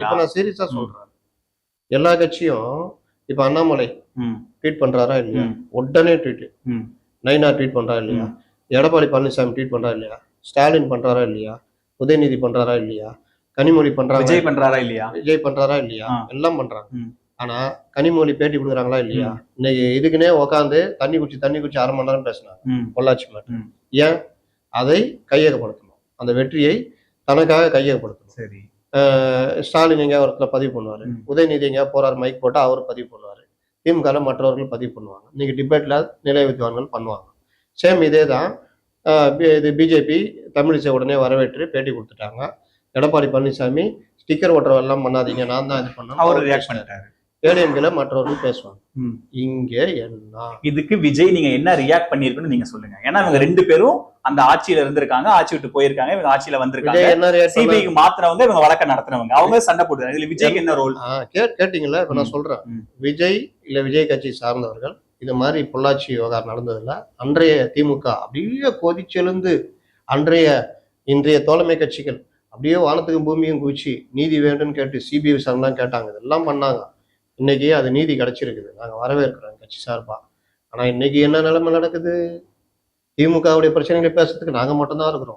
இப்ப நான் சீரியஸா. சொல்றேன். எல்லா கட்சியும் இப்ப அண்ணாமலை ட்வீட் பண்றாரா இல்லையா? உடனே ட்வீட் நைனா ட்வீட் பண்றா இல்லையா? எடப்பாடி பழனிசாமி ட்வீட் பண்றா இல்லையா? ஸ்டாலின் பண்றாரா இல்லையா? உதயநிதி பண்றாரா இல்லையா? கனிமொழி பண்றாங்க விஜய் பண்றாரா இல்லையா? விஜய் பண்றாரா இல்லையா. எல்லாம் பண்றாங்க. ஆனா கனிமொழி பேட்டி கொடுக்குறாங்களா இல்லையா. இன்னைக்கு இதுக்குன்னே உட்காந்து தண்ணி குச்சி தண்ணி குச்சி அரை மணி நேரம் பேசினாங்க. பொள்ளாச்சி மேட்டர் ம். ஏன்? அதை கையகப்படுத்தணும். அந்த வெற்றியை தனக்காக கையகப்படுத்தணும். சரி. ஸ்டாலின் எங்கேயா ஒரு இடத்துல பதிவு பண்ணுவாரு. உதயநிதி எங்கேயா போறாரு மைக் போட்டு அவர் பதிவு பண்ணுவாரு. திமுக மற்றவர்கள் பதிவு பண்ணுவாங்க. இன்னைக்கு டிபேட்ல நிலை வித்வான்கள் பண்ணுவாங்க. சேம் இதே தான் இது பிஜேபி தமிழிசை உடனே வரவேற்று பேட்டி கொடுத்துட்டாங்க. எடப்பாடி பழனிசாமி ஸ்டிக்கர் ஓட்டுற எல்லாம் பண்ணாதீங்க நான் தான் இது பண்ணேன் அவர் ரியாக்ட் பண்ணிட்டாரு. ஏடிஎம்களை மற்றவர்கள் பேசுவாங்க. இங்கே என்ன? இதுக்கு விஜய் நீங்க என்ன ரியாக்ட் பண்ணிருக்குன்னு நீங்க சொல்லுங்க. ஏன்னா இவங்க ரெண்டு பேரும் அந்த ஆட்சியில இருந்திருக்காங்க ஆட்சி விட்டு போயிருக்காங்க இவங்க ஆட்சியில வந்திருக்காங்க? சிபிஐக்கு மாத்துறவங்க இவங்க வழக்க நடத்துறவங்க. அவங்க சண்டை போடுறாங்க. இதுல விஜய்க்கு என்ன ரோல் ஆ, கே- கேட்டீங்கல்ல? இப்ப நான். சொல்றேன். விஜய் இல்ல விஜய் கட்சி சார்ந்தவர்கள் இது மாதிரி பொள்ளாச்சி விவகாரம் நடந்ததுல அன்றைய திமுக அப்படியே கொதிச்செழுந்து அன்றைய இன்றைய தோழமை கட்சிகள் அப்படியே வானத்துக்கும் பூமியும் குதிச்சு நீதி வேண்டும்னு கேட்டு சிபிஐ விசாரணைலாம் கேட்டாங்க. இதெல்லாம் பண்ணாங்க. இன்னைக்கு அது நீதி கிடைச்சிருக்குது. நாங்க வரவேற்கிறோம் கட்சி சார்பா. ஆனா இன்னைக்கு என்ன நிலைமை நடக்குது? திமுகவுடைய பிரச்சனைகளை பேசுறதுக்கு நாங்க மட்டும்தான் இருக்கிறோம்.